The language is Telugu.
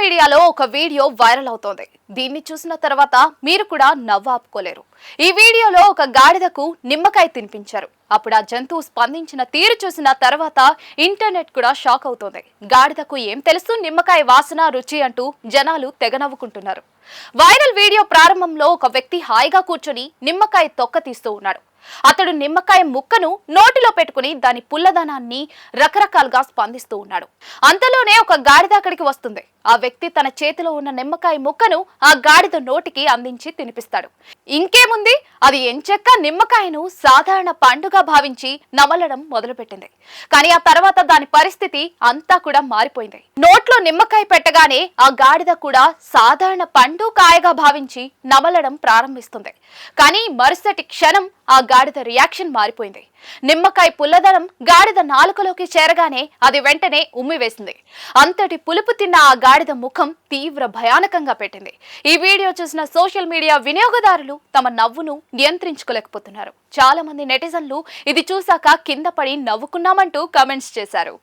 మీడియాలో ఒక వీడియో వైరల్ అవుతోంది. దీన్ని చూసిన తర్వాత మీరు కూడా నవ్వాపుకోలేరు ఈ వీడియోలో ఒక గాడిదకు నిమ్మకాయ తినిపించారు. అప్పుడు ఆ జంతువు స్పందించిన తీరు చూసిన తర్వాత ఇంటర్నెట్ కూడా షాక్ అవుతోంది. గాడిదకు ఏం తెలుసు? నిమ్మకాయ వాసన రుచి అంటూ జనాలు తెగ నవ్వుకుంటున్నారు. వైరల్ వీడియో ప్రారంభంలో ఒక వ్యక్తి హాయిగా కూర్చొని నిమ్మకాయ తొక్క తీస్తూ ఉన్నాడు. అతడు నిమ్మకాయ ముక్కను నోటిలో పెట్టుకుని దాని పుల్లదనాన్ని రకరకాలుగా స్పందిస్తూ ఉన్నాడు. అంతలోనే ఒక గాడిద అక్కడికి వస్తుంది. ఆ వ్యక్తి తన చేతిలో ఉన్న నిమ్మకాయ ముక్కను ఆ గాడిద నోటికి అందించి తినిపిస్తాడు. ఇంకేముంది? అది ఎంచెక్క నిమ్మకాయను సాధారణ పండుగ భావించి నమలడం మొదలుపెట్టింది. కానీ ఆ తర్వాత దాని పరిస్థితి అంతా కూడా మారిపోయింది. నోట్లో నిమ్మకాయ పెట్టగానే ఆ గాడిద కూడా సాధారణ పండు కాయగా భావించి నమలడం ప్రారంభిస్తుంది. కానీ మరుసటి క్షణం ఆ గాడిద రియాక్షన్ మారిపోయింది. నిమ్మకాయ పుల్లదనం గాడిద నాలుకలోకి చేరగానే అది వెంటనే ఉమ్మివేసింది అంతటి పులుపు తిన్న ఆ గాడిద ముఖం తీవ్ర భయానకంగా పెట్టింది. ఈ వీడియో చూసిన సోషల్ మీడియా వినియోగదారులు తమ నవ్వును నియంత్రించుకోలేకపోతున్నారు. చాలా మంది నెటిజన్లు ఇది చూశాక కింద పడి నవ్వుకున్నామంటూ కమెంట్స్ చేశారు.